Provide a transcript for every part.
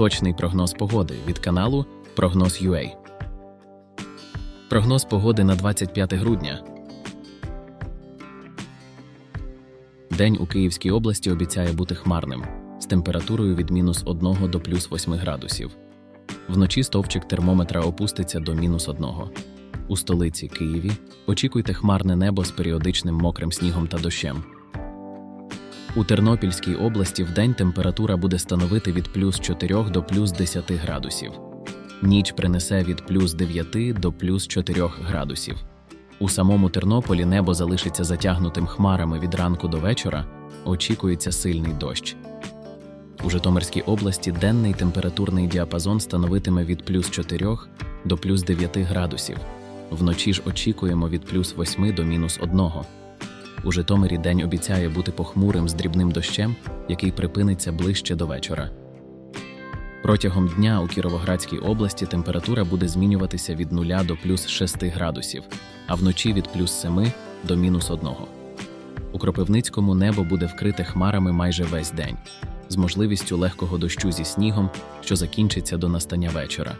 Точний прогноз погоди від каналу Прогноз UA. Прогноз погоди на 25 грудня. День у Київській області обіцяє бути хмарним з температурою від мінус 1 до плюс 8 градусів. Вночі стовпчик термометра опуститься до мінус 1. У столиці Києві очікуйте хмарне небо з періодичним мокрим снігом та дощем. У Тернопільській області вдень температура буде становити від плюс 4 до плюс 10 градусів. Ніч принесе від плюс 9 до плюс 4 градусів. У самому Тернополі небо залишиться затягнутим хмарами від ранку до вечора, очікується сильний дощ. У Житомирській області денний температурний діапазон становитиме від плюс 4 до плюс 9 градусів. Вночі ж очікуємо від плюс 8 до мінус 1. У Житомирі день обіцяє бути похмурим з дрібним дощем, який припиниться ближче до вечора. Протягом дня у Кіровоградській області температура буде змінюватися від 0 до плюс 6 градусів, а вночі від плюс 7 до мінус 1. У Кропивницькому небо буде вкрите хмарами майже весь день, з можливістю легкого дощу зі снігом, що закінчиться до настання вечора.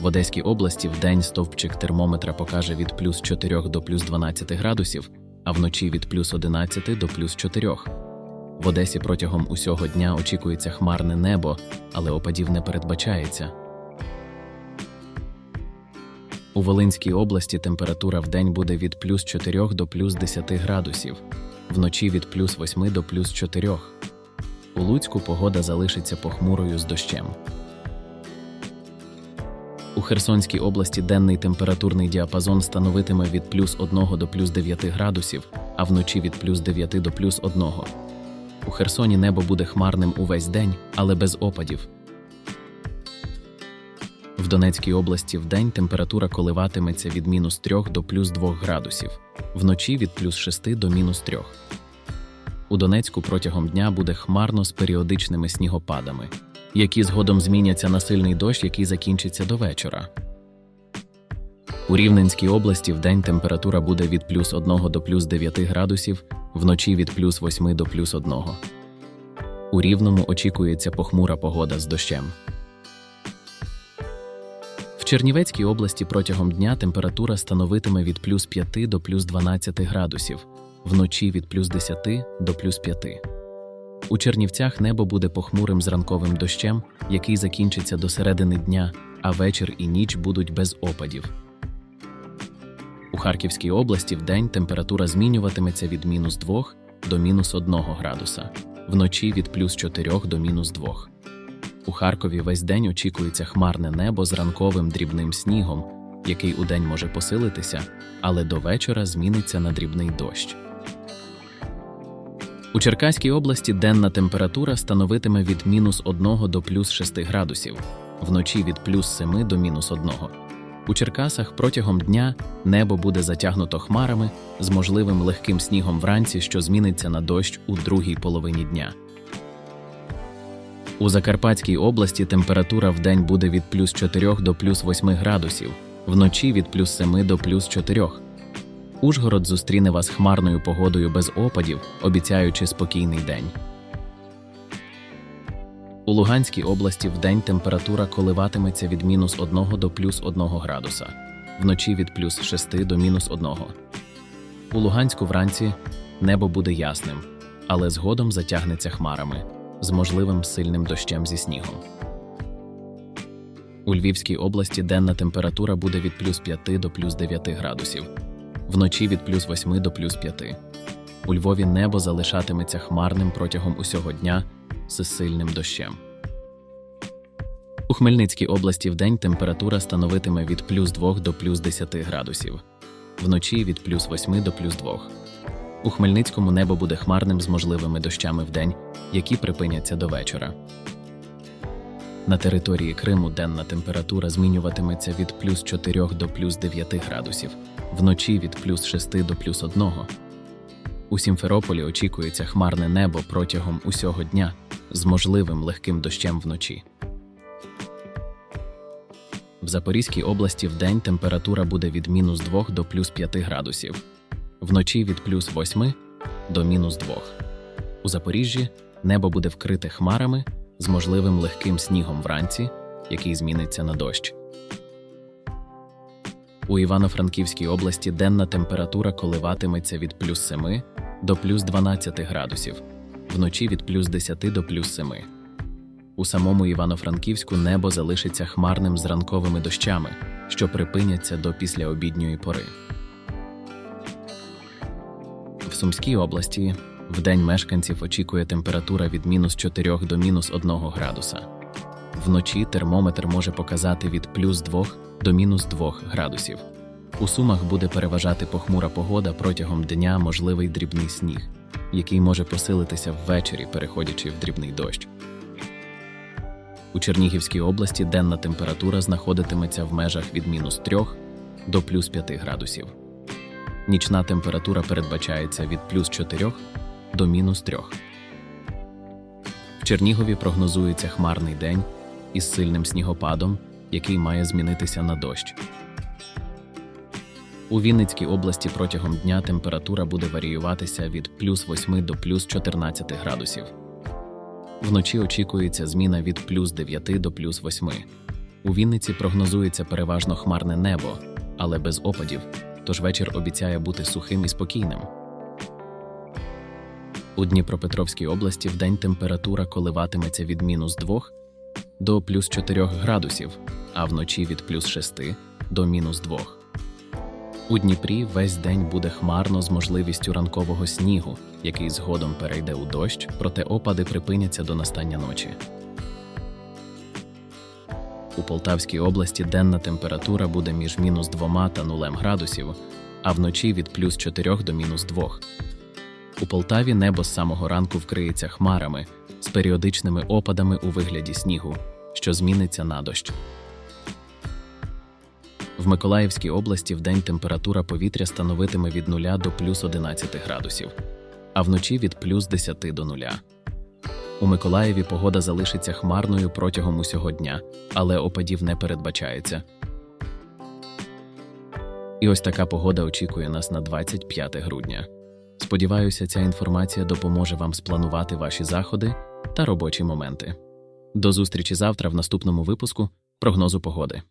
В Одеській області вдень стовпчик термометра покаже від плюс 4 до плюс 12 градусів, а вночі від плюс 11 до плюс 4. В Одесі протягом усього дня очікується хмарне небо, але опадів не передбачається. У Волинській області температура вдень буде від плюс 4 до плюс 10 градусів, вночі від плюс 8 до плюс 4. У Луцьку погода залишиться похмурою з дощем. У Херсонській області денний температурний діапазон становитиме від плюс 1 до плюс 9 градусів, а вночі від плюс 9 до плюс 1. У Херсоні небо буде хмарним увесь день, але без опадів. В Донецькій області вдень температура коливатиметься від мінус 3 до плюс 2 градусів, вночі від плюс 6 до мінус 3. У Донецьку протягом дня буде хмарно з періодичними снігопадами, які згодом зміняться на сильний дощ, який закінчиться до вечора. У Рівненській області вдень температура буде від плюс 1 до плюс 9 градусів, вночі від плюс 8 до плюс 1. У Рівному очікується похмура погода з дощем. В Чернівецькій області протягом дня температура становитиме від плюс 5 до плюс 12 градусів, вночі від плюс 10 до плюс 5. У Чернівцях небо буде похмурим з ранковим дощем, який закінчиться до середини дня, а вечір і ніч будуть без опадів. У Харківській області вдень температура змінюватиметься від мінус 2 до мінус 1 градуса, вночі від плюс 4 до мінус 2. У Харкові весь день очікується хмарне небо з ранковим дрібним снігом, який удень може посилитися, але до вечора зміниться на дрібний дощ. У Черкаській області денна температура становитиме від мінус 1 до плюс 6 градусів, вночі від плюс 7 до мінус 1. У Черкасах протягом дня небо буде затягнуто хмарами з можливим легким снігом вранці, що зміниться на дощ у другій половині дня. У Закарпатській області температура в день буде від плюс 4 до плюс 8 градусів, вночі від плюс 7 до плюс 4. Ужгород зустріне вас хмарною погодою без опадів, обіцяючи спокійний день. У Луганській області вдень температура коливатиметься від мінус 1 до плюс 1 градуса, вночі від плюс 6 до мінус 1. У Луганську вранці небо буде ясним, але згодом затягнеться хмарами з можливим сильним дощем зі снігом. У Львівській області денна температура буде від плюс 5 до плюс 9 градусів, вночі від плюс 8 до плюс 5. У Львові небо залишатиметься хмарним протягом усього дня з сильним дощем. У Хмельницькій області вдень температура становитиме від плюс 2 до плюс 10 градусів, вночі від плюс 8 до плюс 2. У Хмельницькому небо буде хмарним з можливими дощами вдень, які припиняться до вечора. На території Криму денна температура змінюватиметься від плюс 4 до плюс 9 градусів, вночі від плюс 6 до плюс 1. У Сімферополі очікується хмарне небо протягом усього дня з можливим легким дощем вночі. В Запорізькій області вдень температура буде від мінус 2 до плюс 5 градусів, вночі від плюс 8 до мінус 2. У Запоріжжі небо буде вкрите хмарами з можливим легким снігом вранці, який зміниться на дощ. У Івано-Франківській області денна температура коливатиметься від плюс 7 до плюс 12 градусів, вночі від плюс 10 до плюс 7. У самому Івано-Франківську небо залишиться хмарним з ранковими дощами, що припиняться до післяобідньої пори. В Сумській області вдень мешканців очікує температура від мінус 4 до мінус 1 градуса. Вночі термометр може показати від плюс 2 до мінус 2 градусів. У Сумах буде переважати похмура погода протягом дня можливий дрібний сніг, який може посилитися ввечері, переходячи в дрібний дощ. У Чернігівській області денна температура знаходитиметься в межах від мінус 3 до плюс 5 градусів. Нічна температура передбачається від плюс 4 до мінус 3. В Чернігові прогнозується хмарний день із сильним снігопадом, який має змінитися на дощ. У Вінницькій області протягом дня температура буде варіюватися від плюс 8 до плюс 14 градусів. Вночі очікується зміна від плюс 9 до плюс 8. У Вінниці прогнозується переважно хмарне небо, але без опадів, тож вечір обіцяє бути сухим і спокійним. У Дніпропетровській області вдень температура коливатиметься від мінус 2 до плюс 4 градусів, а вночі від плюс 6 до мінус 2. У Дніпрі весь день буде хмарно з можливістю ранкового снігу, який згодом перейде у дощ, проте опади припиняться до настання ночі. У Полтавській області денна температура буде між мінус 2 та 0 градусів, а вночі від плюс 4 до мінус 2. У Полтаві небо з самого ранку вкриється хмарами з періодичними опадами у вигляді снігу, що зміниться на дощ. В Миколаївській області вдень температура повітря становитиме від 0 до плюс 11 градусів, а вночі від плюс 10 до 0. У Миколаєві погода залишиться хмарною протягом усього дня, але опадів не передбачається. І ось така погода очікує нас на 25 грудня. Сподіваюся, ця інформація допоможе вам спланувати ваші заходи та робочі моменти. До зустрічі завтра в наступному випуску прогнозу погоди.